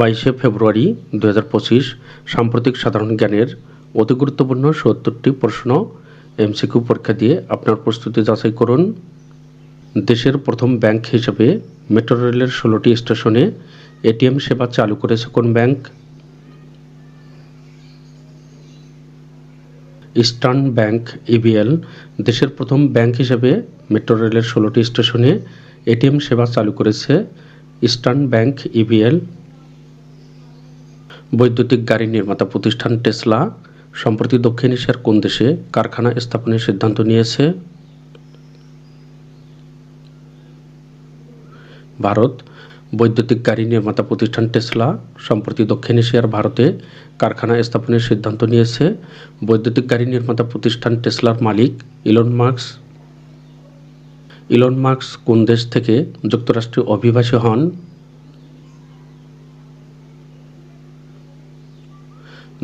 বাইশে ফেব্রুয়ারি দু হাজার পঁচিশ সাম্প্রতিক সাধারণ জ্ঞানের অতি গুরুত্বপূর্ণ সত্তরটি প্রশ্ন এমসিকিউ পরীক্ষা দিয়ে আপনার প্রস্তুতি যাচাই করুন। দেশের প্রথম ব্যাংক হিসেবে মেট্রো রেলের ষোলোটি স্টেশনে এটিএম সেবা চালু করেছে কোন ব্যাংক? ইস্টার্ন ব্যাংক, ইবিএল, দেশের প্রথম ব্যাংক হিসেবে মেট্রো রেলের ষোলোটি স্টেশনে এটিএম সেবা চালু করেছে ইস্টার্ন ব্যাংক, ইবিএল বৈদ্যুতিক গাড়ি নির্মাতা প্রতিষ্ঠান টেসলা সম্প্রতি দক্ষিণ এশিয়ার কোন দেশে কারখানা স্থাপনের সিদ্ধান্ত নিয়েছে? ভারত, বৈদ্যুতিক গাড়ি নির্মাতা প্রতিষ্ঠান টেসলা সম্প্রতি দক্ষিণ এশিয়ার ভারতে কারখানা স্থাপনের সিদ্ধান্ত নিয়েছে। বৈদ্যুতিক গাড়ি নির্মাতা প্রতিষ্ঠান টেসলার মালিক ইলন মার্কস ইলন মার্কস কোন দেশ থেকে যুক্তরাষ্ট্রে অভিবাসী হন?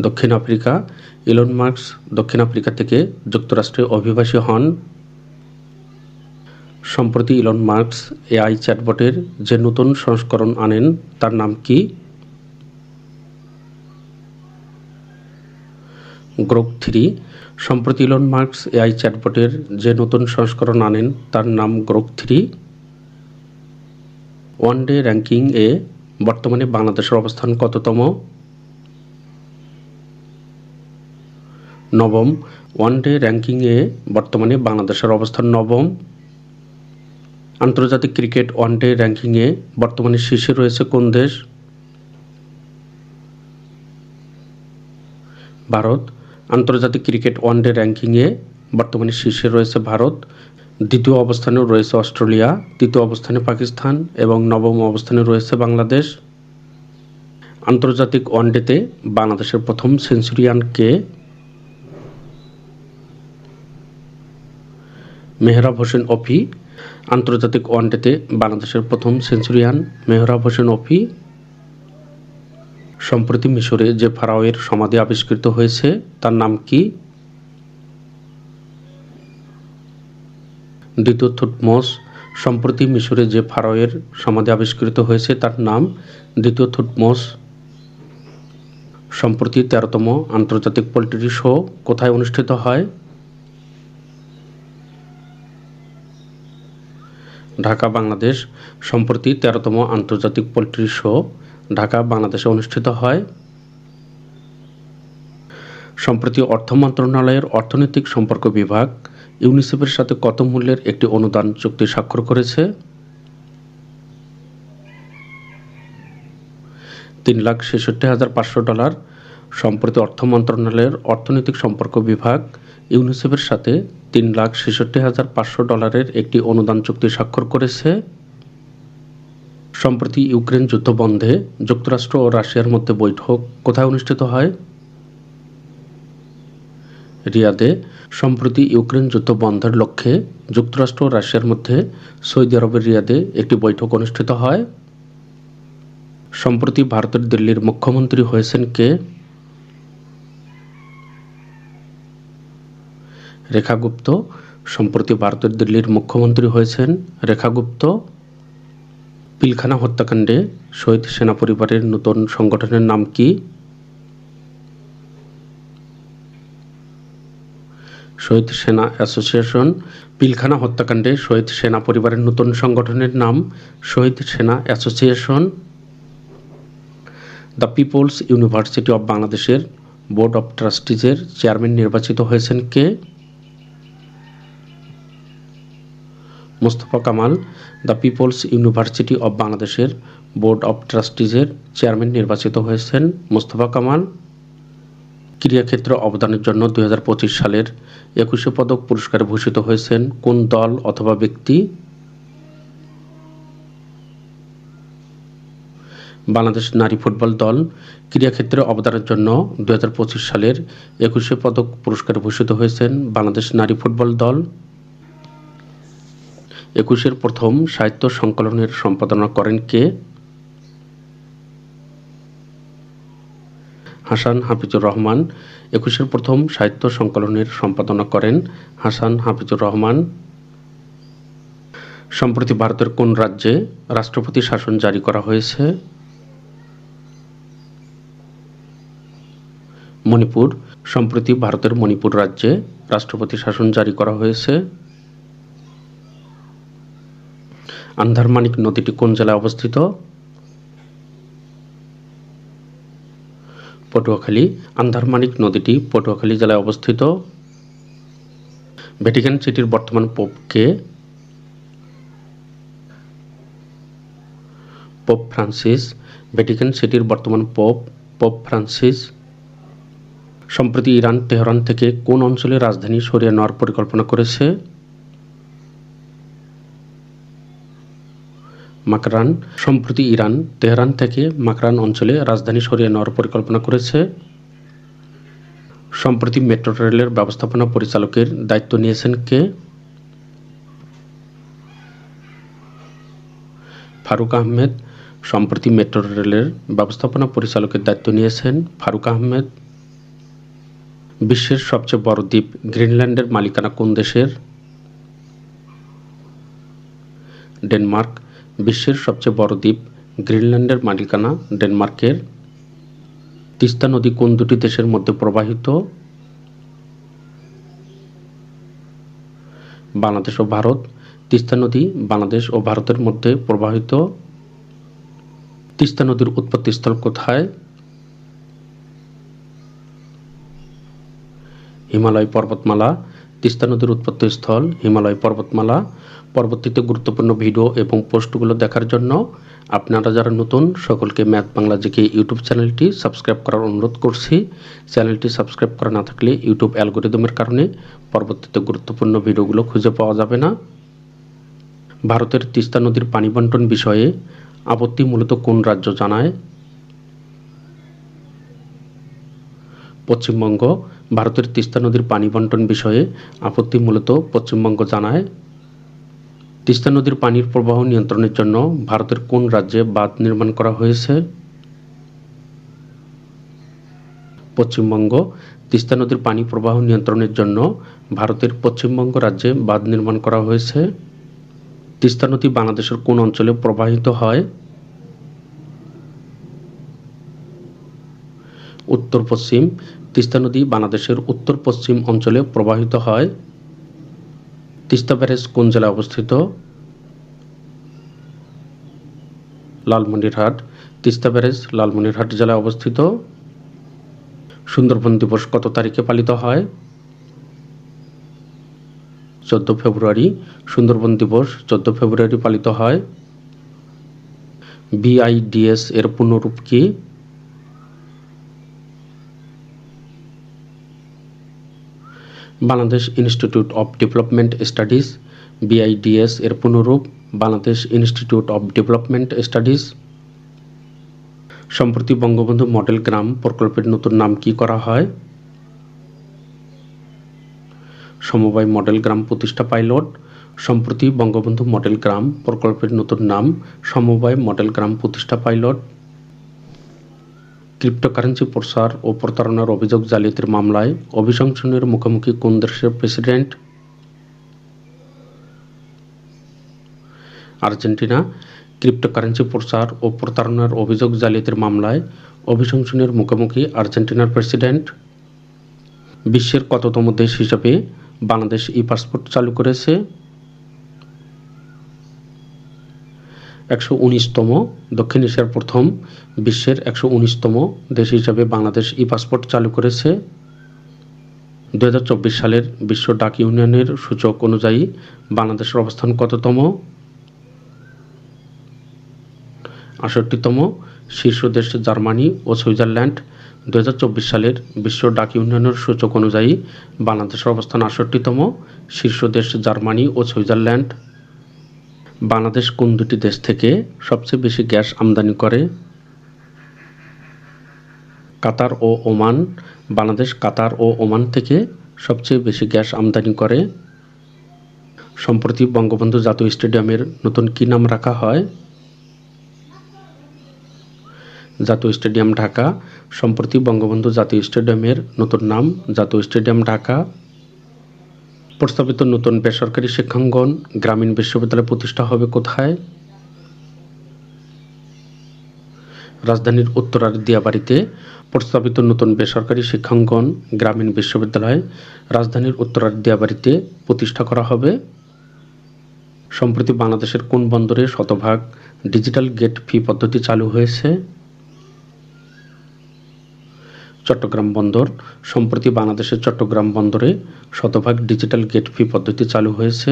দক্ষিণ আফ্রিকা, ইলন মার্কস দক্ষিণ আফ্রিকা থেকে যুক্তরাষ্ট্রে অভিবাসী হন। সম্প্রতি ইলন মার্কস এআই চ্যাটবটের যে নতুন সংস্করণ আনেন, তার নাম কি? Grok three. সম্প্রতি ইলন মার্কস এআই চ্যাটবটের যে নতুন সংস্করণ আনেন, তার নাম গ্রোক থ্রি। ওয়ান ডে র্যাঙ্কিং এ বর্তমানে বাংলাদেশের অবস্থান কততম? নবম। ওয়ান ডে র্যাঙ্কিংয়ে বর্তমানে বাংলাদেশের অবস্থান নবম। আন্তর্জাতিক ক্রিকেট ওয়ান ডে র্যাঙ্কিংয়ে বর্তমানে শীর্ষে রয়েছে কোন দেশ? ভারত। আন্তর্জাতিক ক্রিকেট ওয়ান ডে র্যাঙ্কিংয়ে বর্তমানে শীর্ষে রয়েছে ভারত। দ্বিতীয় অবস্থানে রয়েছে অস্ট্রেলিয়া, তৃতীয় অবস্থানে পাকিস্তান এবং নবম অবস্থানে রয়েছে বাংলাদেশ। আন্তর্জাতিক ওয়ানডেতে বাংলাদেশের প্রথম সেঞ্চুরিয়ান কে মেহরাব হোসেন অফি, আন্তর্জাতিক ওয়ানডেতে বাংলাদেশের প্রথম সেঞ্চুরিয়ান মেহরাব হোসেন অফি। সম্প্রতি মিশরে যে ফারাওয়ের সমাধি আবিষ্কৃত হয়েছে, তার নাম কি? দ্বিতীয় থুটমোস সম্প্রতি মিশরে যে ফারাওয়ের সমাধি আবিষ্কৃত হয়েছে, তার নাম দ্বিতীয় থুটমোস সম্প্রতি তেরোতম আন্তর্জাতিক পোলট্রি শো কোথায় অনুষ্ঠিত হয়? ঢাকা, বাংলাদেশ সম্প্রতি তেরোতম আন্তর্জাতিক পোলট্রি শো ঢাকা, বাংলাদেশে অনুষ্ঠিত হয়। সম্প্রতি অর্থ মন্ত্রণালয়ের অর্থনৈতিক সম্পর্ক বিভাগ ইউনিসেফের সাথে কত মূল্যের একটি অনুদান চুক্তি স্বাক্ষর করেছে? তিন লাখ ছেষট্টি হাজার পাঁচশো ডলার সম্প্রতি অর্থ মন্ত্রণালয়ের অর্থনৈতিক সম্পর্ক বিভাগ, ইউনিসেফের সাথে তিন লাখ ছেষট্টি হাজার পাঁচশো ডলারের একটি অনুদান চুক্তি স্বাক্ষর করেছে। সম্প্রতি ইউক্রেন যুদ্ধ বন্ধে যুক্তরাষ্ট্র ও রাশিয়ার মধ্যে বৈঠক কোথায় অনুষ্ঠিত হয়? রিয়াদে সম্প্রতি ইউক্রেন যুদ্ধ বন্ধের লক্ষ্যে যুক্তরাষ্ট্র ও রাশিয়ার মধ্যে সৌদি আরবের রিয়াদে একটি বৈঠক অনুষ্ঠিত হয়। সম্প্রতি ভারতের দিল্লির মুখ্যমন্ত্রী হয়েছেন কে? রেখা গুপ্ত, সম্প্রতি ভারতের দিল্লির মুখ্যমন্ত্রী হয়েছেন রেখা গুপ্ত। পিলখানা হত্যাকাণ্ডে শহীদ সেনা পরিবারের নতুন সংগঠনের নাম কি? শহীদ সেনা অ্যাসোসিয়েশন। পিলখানা হত্যাকাণ্ডে শহীদ সেনা পরিবারের নতুন সংগঠনের নাম Shahid Sena Association. The People's University of বাংলাদেশের বোর্ড অব ট্রাস্টিজের চেয়ারম্যান নির্বাচিত হয়েছেন কে? Mostafa Kamal, the People's University of বাংলাদেশের বোর্ড অব ট্রাস্টিজের চেয়ারম্যান নির্বাচিত হয়েছেন মোস্তফা কামাল। ক্রীড়াক্ষেত্রে অবদানের জন্য দু হাজার পঁচিশ সালের একুশে পদক পুরস্কারে ভূষিত হয়েছেন কোন দল অথবা ব্যক্তি? বাংলাদেশ নারী ফুটবল দল ক্রীড়াক্ষেত্রে অবদানের জন্য দু হাজার পঁচিশ সালের একুশে পদক পুরস্কারে ভূষিত হয়েছেন বাংলাদেশ নারী ফুটবল দল। একুশের প্রথম সাহিত্য সংকলনের সম্পাদনা করেন কে? হাসান হাফিজুর রহমান। একুশের প্রথম সাহিত্য সংকলনের সম্পাদনা করেন হাসান হাফিজুর রহমান। সম্প্রতি ভারতের কোন রাজ্যে রাষ্ট্রপতি শাসন জারি করা হয়েছে? মণিপুর। সম্প্রতি ভারতের মণিপুর রাজ্যে রাষ্ট্রপতি শাসন জারি করা হয়েছে। আন্ধারমানিক নদীটি কোন জেলায় অবস্থিত? পটুয়াখালী। আন্ধারমানিক নদীটি পটুয়াখালী জেলায় অবস্থিত। ভ্যাটিকান সিটির বর্তমান পোপকে পোপ ফ্রান্সিস। ভ্যাটিকান সিটির বর্তমান পোপ পোপ ফ্রান্সিস। সম্প্রতি ইরান, তেহরান থেকে কোন অঞ্চলে রাজধানী সরিয়ে নেওয়ার পরিকল্পনা করেছে? মাকরান। সম্প্রতি ইরান, তেহরান থেকে মাকরান অঞ্চলে রাজধানী সরিয়ে নেওয়ার পরিকল্পনা করেছে। সম্প্রতি মেট্রো রেলের ব্যবস্থাপনা পরিচালকের দায়িত্ব নিয়েছেন কে? ফারুক আহমেদ। সম্প্রতি মেট্রো রেলের ব্যবস্থাপনা পরিচালকের দায়িত্ব নিয়েছেন ফারুক আহমেদ। বিশ্বের সবচেয়ে বড় দ্বীপ গ্রিনল্যান্ডের মালিকানা কোন দেশের? ডেনমার্ক। বিশ্বের সবচেয়ে বড় দ্বীপ গ্রিনল্যান্ডের মালিকানা ডেনমার্কের। তিস্তা নদী কোন দুটি দেশের মধ্যে প্রবাহিত? বাংলাদেশ ও ভারত। তিস্তা নদী বাংলাদেশ ও ভারতের মধ্যে প্রবাহিত। তিস্তা নদীর উৎপত্তিস্থল কোথায়? হিমালয় পর্বতমালা। তিস্তা নদীর উৎপত্তিস্থল হিমালয় পর্বতমালা। পরবর্তীতে গুরুত্বপূর্ণ ভিডিও এবং পোস্টগুলো দেখার জন্য আপনারা যারা নতুন, সকলকে ম্যাথ বাংলা জিকে ইউটিউব চ্যানেলটি সাবস্ক্রাইব করার অনুরোধ করছি। চ্যানেলটি সাবস্ক্রাইব করা না থাকলে ইউটিউব অ্যালগোরিদমের কারণে পরবর্তীতে গুরুত্বপূর্ণ ভিডিওগুলো খুঁজে পাওয়া যাবে না। ভারতের তিস্তা নদীর পানি বন্টন বিষয়ে আপত্তি মূলত কোন রাজ্য জানায়? পশ্চিমবঙ্গ, ভারতের তিস্তা নদীর পানি বন্টন বিষয়ে আপত্তি মূলত পশ্চিমবঙ্গ জানায়। তিস্তা নদীর পানির প্রবাহ নিয়ন্ত্রণের জন্য ভারতের কোন রাজ্যে বাঁধ নির্মাণ করা হয়েছে? পশ্চিমবঙ্গ, তিস্তা নদীর পানি প্রবাহ নিয়ন্ত্রণের জন্য ভারতের পশ্চিমবঙ্গ রাজ্যে বাঁধ নির্মাণ করা হয়েছে। তিস্তা নদী বাংলাদেশের কোন অঞ্চলে প্রবাহিত হয়? উত্তর পশ্চিম, তিস্তা নদী বাংলাদেশের উত্তর পশ্চিম অঞ্চলে প্রবাহিত হয়। তিস্তা ব্যারেজ কোন জেলায় অবস্থিত? লালমনিরহাট। তিস্তা ব্যারেজ লালমনিরহাট জেলায় অবস্থিত। সুন্দরবন দিবস কত তারিখে পালিত হয়? চোদ্দ ফেব্রুয়ারি। সুন্দরবন দিবস চোদ্দ ফেব্রুয়ারি পালিত হয়। বিআইডিএস এর পূর্ণরূপ কি? Bangladesh Institute of Development Studies BIDS এর পুনরূপ Bangladesh Institute of Development Studies সম্প্রতি বঙ্গবন্ধু মডেল গ্রাম প্রকল্পের নতুন নাম কি করা হয়? সমবায় মডেল গ্রাম প্রতিষ্ঠা পাইলট। সম্প্রতি বঙ্গবন্ধু মডেল গ্রাম প্রকল্পের নতুন নাম, সমবায় মডেল গ্রাম প্রতিষ্ঠা পাইলট। ক্রিপ্টোকারেন্সি প্রসার ও প্রতারণার অভিযোগ জালিয়াতির মামলায় অভিশংসনের মুখোমুখি কোন দেশের প্রেসিডেন্ট? আর্জেন্টিনা। ক্রিপ্টোকারেন্সি প্রসার ও প্রতারণার অভিযোগ জালিয়াতির মামলায় অভিশংসনের মুখোমুখি আর্জেন্টিনার প্রেসিডেন্ট। বিশ্বের কততম দেশ হিসাবে বাংলাদেশ ই পাসপোর্ট চালু করেছে? একশো উনিশতম, দক্ষিণ এশিয়ার প্রথম বিশ্বের একশো উনিশতম দেশ হিসাবে বাংলাদেশ ই পাসপোর্ট চালু করেছে। দু হাজার চব্বিশ সালের বিশ্ব ডাক ইউনিয়নের সূচক অনুযায়ী বাংলাদেশের অবস্থান কততম? আষট্টিতম শীর্ষ দেশ জার্মানি ও সুইজারল্যান্ড। দু হাজার চব্বিশ সালের বিশ্ব ডাক ইউনিয়নের সূচক অনুযায়ী বাংলাদেশের অবস্থান আষট্টিতম শীর্ষ দেশ জার্মানি ও সুইজারল্যান্ড। বাংলাদেশ কোন দুটি দেশ থেকে সবচেয়ে বেশি গ্যাস আমদানি করে? কাতার ও ওমান। বাংলাদেশ কাতার ও ওমান থেকে সবচেয়ে বেশি গ্যাস আমদানি করে। সম্প্রতি বঙ্গবন্ধু জাতীয় স্টেডিয়ামের নতুন কী নাম রাখা হয়? জাতীয় স্টেডিয়াম ঢাকা। সম্প্রতি বঙ্গবন্ধু জাতীয় স্টেডিয়ামের নতুন নাম জাতীয় স্টেডিয়াম ঢাকা। প্রস্তাবিত নতুন বেসরকারি শিক্ষাঙ্গন গ্রামীণ বিশ্ববিদ্যালয় প্রতিষ্ঠা হবে কোথায়? রাজধানীর উত্তরার দিয়াবাড়িতে প্রস্তাবিত নতুন বেসরকারি শিক্ষাঙ্গন গ্রামীণ বিশ্ববিদ্যালয় রাজধানীর উত্তরার দিয়াবাড়িতে প্রতিষ্ঠা করা হবে। সম্প্রতি বাংলাদেশের কোন বন্দরে শতভাগ ডিজিটাল গেট ফি পদ্ধতি চালু হয়েছে? চট্টগ্রাম বন্দর। সম্প্রতি বাংলাদেশের চট্টগ্রাম বন্দরে শতভাগ ডিজিটাল গেট ফি পদ্ধতি চালু হয়েছে।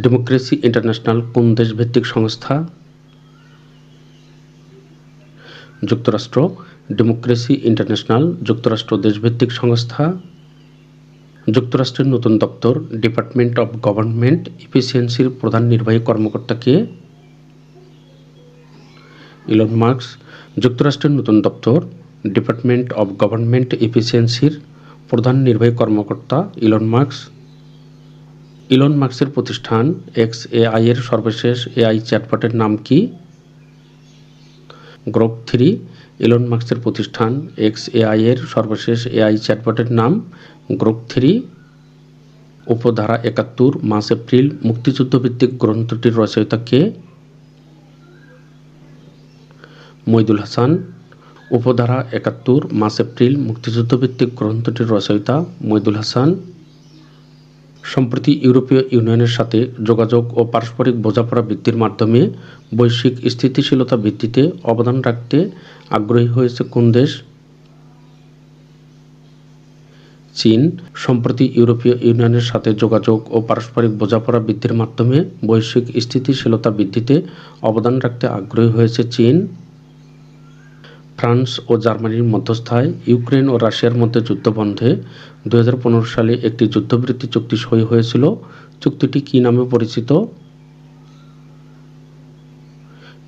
ডেমোক্রেসি ইন্টারন্যাশনাল কোন দেশভিত্তিক সংস্থা? যুক্তরাষ্ট্র। ডেমোক্রেসি ইন্টারন্যাশনাল যুক্তরাষ্ট্র দেশভিত্তিক সংস্থা। যুক্তরাষ্ট্রের নতুন দপ্তর, ডিপার্টমেন্ট অব গভর্নমেন্ট ইফিসিয়েন্সির প্রধান নির্বাহী কর্মকর্তা কে? Elon marks. যুক্তরাষ্ট্রের নতুন দপ্তর ডিপার্টমেন্ট অব গভর্নমেন্ট এফিসিয়েন্সির প্রধান নির্বাহী কর্মকর্তা ইলন মার্কস ইলন মার্কসের প্রতিষ্ঠান এক্স এআই এর সর্বশেষ এআই চ্যাটবটের নাম কি? গ্রোপ থ্রি ইলন মার্কসের প্রতিষ্ঠান এক্স এআই এর সর্বশেষ এআই চ্যাটবটের নাম। গ্রোপ থ্রি উপধারা একাত্তর মাস এপ্রিল মুক্তিযুদ্ধভিত্তিক গ্রন্থটির রচয়িতা কে? মইদুল হাসান। উপধারা একাত্তর মাস এপ্রিল মুক্তিযুদ্ধভিত্তিক গ্রন্থটির রচয়িতা মইদুল হাসান। সম্প্রতি ইউরোপীয় ইউনিয়নের সাথে যোগাযোগ ও পারস্পরিক বোঝাপড়া বৃদ্ধির মাধ্যমে বৈশ্বিক স্থিতিশীলতা বৃদ্ধিতে অবদান রাখতে আগ্রহী হয়েছে কোন দেশ? চীন। সম্প্রতি ইউরোপীয় ইউনিয়নের সাথে যোগাযোগ ও পারস্পরিক বোঝাপড়া বৃদ্ধির মাধ্যমে বৈশ্বিক স্থিতিশীলতা বৃদ্ধিতে অবদান রাখতে আগ্রহী হয়েছে চীন। ফ্রান্স ও জার্মানির মধ্যস্থায় ইউক্রেন ও রাশিয়ার মধ্যে যুদ্ধ বন্ধে দু সালে একটি যুদ্ধবৃত্তি চুক্তি সই হয়েছিল। চুক্তিটি কী নামে পরিচিত?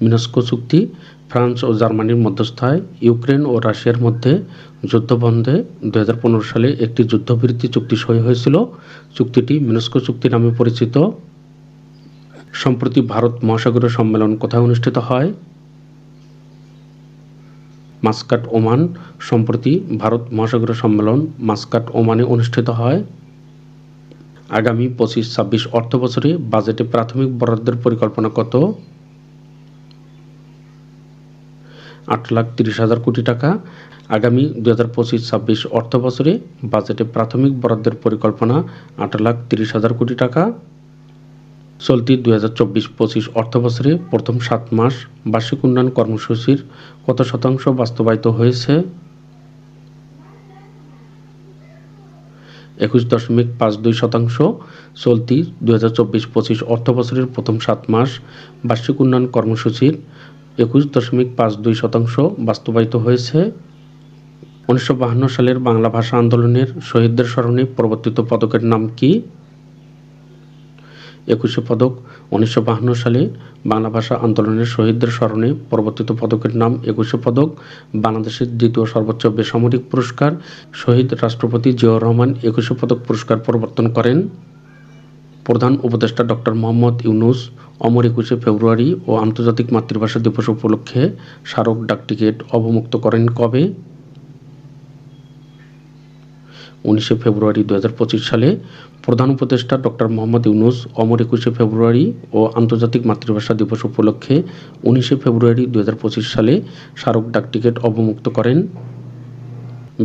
মিনস্কো চুক্তি, ফ্রান্স ও জার্মানির মধ্যস্থায় ইউক্রেন ও রাশিয়ার মধ্যে যুদ্ধ বন্ধে দু সালে একটি যুদ্ধবৃত্তি চুক্তি সই হয়েছিল। চুক্তিটি মিনস্কো চুক্তি নামে পরিচিত। সম্প্রতি ভারত মহাসাগরীয় সম্মেলন কোথায় অনুষ্ঠিত হয়? মাস্কাট ওমান সম্প্রতি ভারত মহাসাগরীয় সম্মেলন মাস্কাট ওমানে অনুষ্ঠিত হয়। আগামী পঁচিশ, ছাব্বিশ অর্থ বছরে বাজেটে প্রাথমিক বরাদ্দের পরিকল্পনা কত? আট লাখ তিরিশ হাজার কোটি টাকা। আগামী দু হাজার পঁচিশ, ছাব্বিশ অর্থ বছরে বাজেটে প্রাথমিক বরাদ্দের পরিকল্পনা আট লাখ তিরিশ হাজার কোটি টাকা। চলতি দুই হাজার চব্বিশ পঁচিশ অর্থ বছরে প্রথম সাত মাস বার্ষিক উন্নয়ন কর্মসূচির কত শতাংশ বাস্তবায়িত হয়েছে? একুশ দশমিক পাঁচ দুই শতাংশ। চলতি দুই হাজার চব্বিশ পঁচিশ অর্থ বছরের প্রথম সাত মাস বার্ষিক উন্নয়ন কর্মসূচির একুশ দশমিক পাঁচ দুই শতাংশ বাস্তবায়িত হয়েছে। উনিশশো বাহান্ন সালের বাংলা ভাষা আন্দোলনের শহীদদের স্মরণে প্রবর্তিত পদকের নাম কি? একুশে পদক, উনিশশো বাহান্ন সালে বাংলা ভাষা আন্দোলনের শহীদদের স্মরণে পরবর্তীত পদকের নাম একুশে পদক, বাংলাদেশের দ্বিতীয় সর্বোচ্চ বেসামরিক পুরস্কার শহীদ রাষ্ট্রপতি জিয়াউর রহমান একুশে পদক পুরস্কার প্রবর্তন করেন। প্রধান উপদেষ্টা ডক্টর মোহাম্মদ ইউনুস অমর একুশে ফেব্রুয়ারি ও আন্তর্জাতিক মাতৃভাষা দিবস উপলক্ষে স্মারক ডাকটিকিট অবমুক্ত করেন কবে? উনিশে ফেব্রুয়ারি দু হাজার পঁচিশ সালে প্রধান উপদেষ্টা ডক্টর মোহাম্মদ ইউনুস অমর একুশে ফেব্রুয়ারি ও আন্তর্জাতিক মাতৃভাষা দিবস উপলক্ষে উনিশে ফেব্রুয়ারি দু হাজার পঁচিশ সালে স্মারক ডাকটিকিট অবমুক্ত করেন।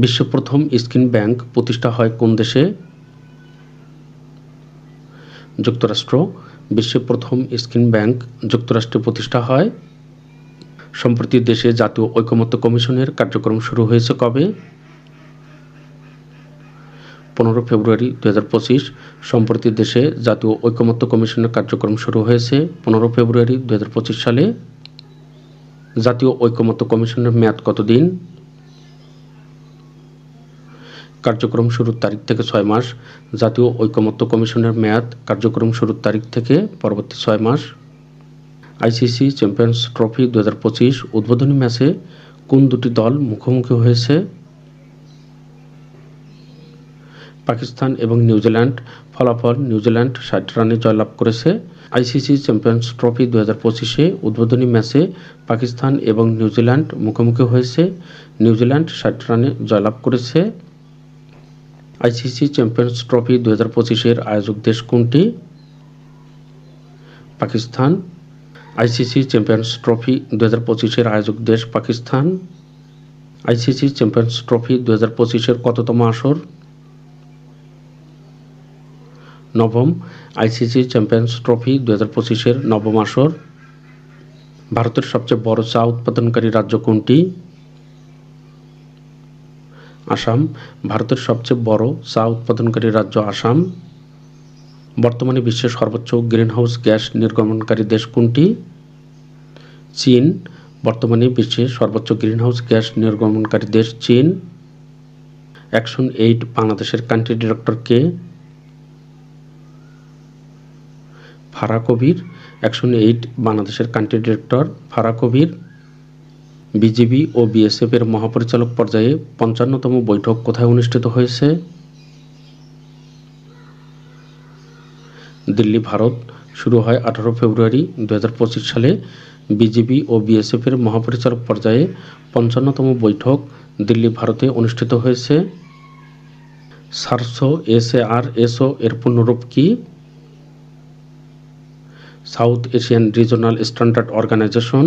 বিশ্ব প্রথম স্কিন ব্যাংক প্রতিষ্ঠা হয় কোন দেশে? যুক্তরাষ্ট্র। বিশ্বের প্রথম স্কিন ব্যাংক যুক্তরাষ্ট্রে প্রতিষ্ঠা হয়। সম্প্রতি দেশে জাতীয় ঐকমত্য কমিশনের কার্যক্রম শুরু হয়েছে কবে? পনেরো ফেব্রুয়ারি দু হাজার পঁচিশ, সম্প্রতি দেশে জাতীয় ঐকমত্য কমিশনের কার্যক্রম শুরু হয়েছে। পনেরো ফেব্রুয়ারি দু হাজার পঁচিশ সালে জাতীয় ঐকমত্য কমিশনের মেয়াদ কতদিন কার্যক্রম শুরুর তারিখ থেকে ছয় মাস। জাতীয় ঐকমত্য কমিশনের মেয়াদ কার্যক্রম শুরুর তারিখ থেকে পরবর্তী ছয় মাস। আইসিসি চ্যাম্পিয়ন্স ট্রফি দু হাজার পঁচিশ উদ্বোধনী ম্যাচে কোন দুটি দল মুখোমুখি হয়েছে? পাকিস্তান এবং নিউজিল্যান্ড ফলাফল নিউজিল্যান্ড ষাট রানে জয়লাভ করেছে। আইসিসি চ্যাম্পিয়ন্স ট্রফি দু হাজার পঁচিশে উদ্বোধনী ম্যাচে পাকিস্তান এবং নিউজিল্যান্ড মুখোমুখি হয়েছে। নিউজিল্যান্ড ষাট রানে জয়লাভ করেছে। আইসিসি চ্যাম্পিয়ন্স ট্রফি দু হাজার পঁচিশের আয়োজক দেশ কোনটি? পাকিস্তান। আইসিসি চ্যাম্পিয়ন্স ট্রফি দু হাজার পঁচিশের আয়োজক দেশ পাকিস্তান। আইসিসি চ্যাম্পিয়ন্স ট্রফি দু হাজার পঁচিশের কততম আসর? নবম আইসিসি চ্যাম্পিয়ন্স ট্রফি দু হাজার পঁচিশের নবম আসর। ভারতের সবচেয়ে বড় চা উৎপাদনকারী রাজ্য কোনটি? আসাম। ভারতের সবচেয়ে বড় চা উৎপাদনকারী রাজ্য আসাম। বর্তমানে বিশ্বের সর্বোচ্চ গ্রিনহাউস গ্যাস নির্গমনকারী দেশ কোনটি? চীন। বর্তমানে বিশ্বের সর্বোচ্চ গ্রিনহাউস গ্যাস নির্গমনকারী দেশ চীন। অ্যাকশন এইট বাংলাদেশের কান্ট্রি ডিরেক্টর কে? ফারা কবির অ্যাকশন এইট বাংলাদেশের country director Farah Kabir BGB ও বিএসএফ এর মহাপরিচালক পর্যায়ে পঞ্চান্নতম বৈঠক কোথায় অনুষ্ঠিত হয়েছে? দিল্লি, ভারত। শুরু হয় আঠারো ফেব্রুয়ারি দুহাজার পঁচিশ সালে বিজিবি ও বিএসএফ এর মহাপরিচালক পর্যায়ে পঞ্চান্নতম বৈঠক দিল্লি, ভারতে অনুষ্ঠিত হয়েছে। সারসো, এস আর এসও এর পূর্ণরূপ কি? South Asian Regional Standard Organisation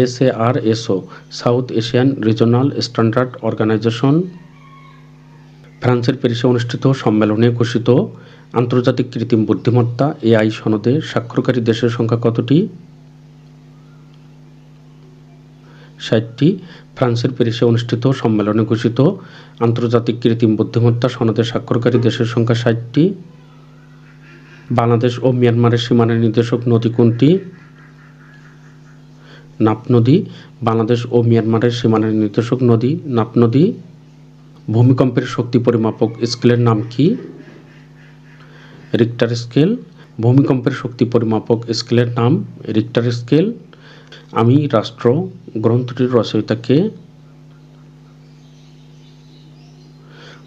S R SO South Asian Regional Standard Organisation. ফ্রান্সের প্যারিসে অনুষ্ঠিত সম্মেলনে ঘোষিত আন্তর্জাতিক কৃত্রিম বুদ্ধিমত্তা এআই সনদে স্বাক্ষরকারী দেশের সংখ্যা কতটি? ষাটটি। ফ্রান্সের প্যারিসে অনুষ্ঠিত সম্মেলনে ঘোষিত আন্তর্জাতিক কৃত্রিম বুদ্ধিমত্তা সনদে স্বাক্ষরকারী দেশের সংখ্যা ষাটটি। বাংলাদেশ ও মিয়ানমারের সীমানা নির্দেশক নদী কোনটি? নাপ নদী। বাংলাদেশ ও মিয়ানমারের সীমানা নির্দেশক নদী। নাপ নদী। ভূমিকম্পের শক্তি পরিমাপক স্কেলের নাম কি? রিক্টার স্কেল ভূমিকম্পের শক্তি পরিমাপক স্কেলের নাম রিক্টার স্কেল আমি রাষ্ট্র গ্রন্থটির রচয়িতাকে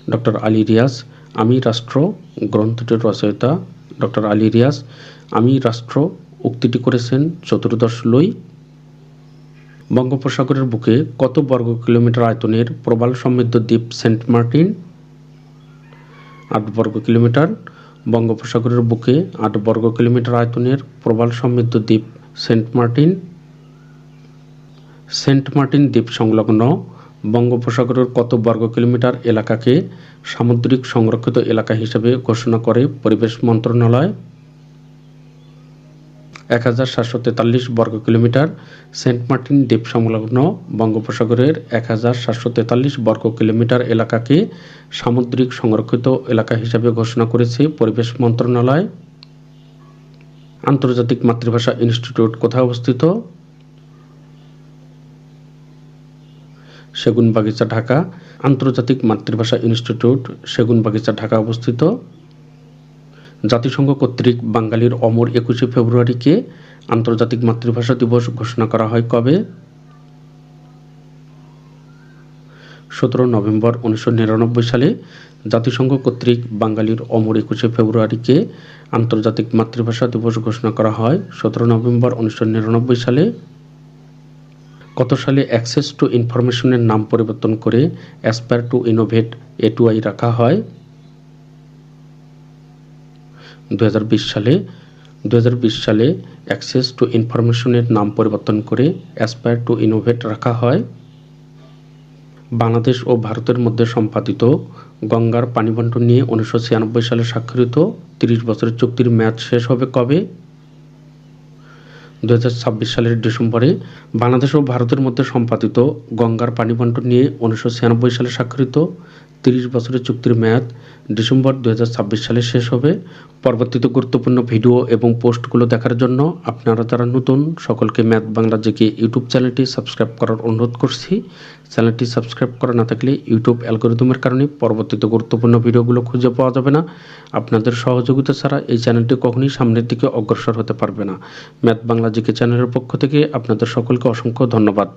ডক্টর আলী রিয়াজ। আমি রাষ্ট্র গ্রন্থটির রচয়িতা। ডক্টর আলী রিয়াজ, আমি রাষ্ট্র উক্তিটি করেছেন চতুর্দশ লই। বঙ্গোপসাগরের বুকে কত বর্গ কিলোমিটার আয়তনের প্রবাল সমৃদ্ধ দ্বীপ সেন্ট মার্টিন? আট বর্গ কিলোমিটার। বঙ্গোপসাগরের বুকে আট বর্গ কিলোমিটার আয়তনের প্রবাল সমৃদ্ধ দ্বীপ সেন্ট মার্টিন। সেন্ট মার্টিন দ্বীপ সংলগ্ন বঙ্গোপসাগরের কত বর্গ কিলোমিটার এলাকাকে সামুদ্রিক সংরক্ষিত এলাকা হিসেবে ঘোষণা করে পরিবেশ মন্ত্রণালয়? এক হাজার সাতশো তেতাল্লিশ বর্গ কিলোমিটার সেন্ট মার্টিন দ্বীপ সংলগ্ন বঙ্গোপসাগরের এক হাজার সাতশো তেতাল্লিশ বর্গ কিলোমিটার এলাকাকে সামুদ্রিক সংরক্ষিত এলাকা হিসেবে ঘোষণা করেছে পরিবেশ মন্ত্রণালয়। আন্তর্জাতিক মাতৃভাষা ইনস্টিটিউট কোথায় অবস্থিত? সেগুনবাগিচা ঢাকা, আন্তর্জাতিক মাতৃভাষা ইনস্টিটিউট সেগুনবাগিচা ঢাকা অবস্থিত। জাতিসংঘ কর্তৃক বাঙালির অমর একুশে ফেব্রুয়ারিকে আন্তর্জাতিক মাতৃভাষা দিবস ঘোষণা করা হয় কবে? সতেরো নভেম্বর উনিশশো নিরানব্বই সালে জাতিসংঘ কর্তৃক বাঙালির অমর একুশে ফেব্রুয়ারিকে আন্তর্জাতিক মাতৃভাষা দিবস ঘোষণা করা হয়। সতেরো নভেম্বর উনিশশো নিরানব্বই সালে কত সালে অ্যাক্সেস টু ইনফরমেশনের নাম পরিবর্তন করে aspire to innovate A two I রাখা হয়? দু হাজার বিশ সালে দু হাজার বিশ সালে অ্যাক্সেস টু ইনফরমেশনের নাম পরিবর্তন করে অ্যাসপায়ার টু ইনোভেট রাখা হয়। বাংলাদেশ ও ভারতের মধ্যে সম্পাদিত গঙ্গার পানি বন্টন নিয়ে উনিশশো ছিয়ানব্বই সালে স্বাক্ষরিত তিরিশ বছরের চুক্তির মেয়াদ শেষ হবে কবে? দু হাজার ছাব্বিশ সালের ডিসেম্বরে বাংলাদেশ ও ভারতের মধ্যে সম্পাদিত গঙ্গার পানি বন্টন নিয়ে উনিশশো ছিয়ানব্বই সালে স্বাক্ষরিত তিরিশ বছরের চুক্তির মেয়াদ ডিসেম্বর দু হাজার ছাব্বিশ সালে শেষ হবে। পরবর্তীতে গুরুত্বপূর্ণ ভিডিও এবং পোস্টগুলো দেখার জন্য আপনারা যারা নতুন, সকলকে ম্যাথ বাংলা জেকে ইউটিউব চ্যানেলটি সাবস্ক্রাইব করার অনুরোধ করছি। চ্যানেলটি সাবস্ক্রাইব করা না থাকলে ইউটিউব অ্যালগোরিদমের কারণে পরবর্তীতে গুরুত্বপূর্ণ ভিডিওগুলো খুঁজে পাওয়া যাবে না। আপনাদের সহযোগিতা ছাড়া এই চ্যানেলটি কখনোই সামনের দিকে অগ্রসর হতে পারবে না। ম্যাথ বাংলা জিকে চ্যানেলের পক্ষ থেকে আপনাদের সকলকে অসংখ্য ধন্যবাদ।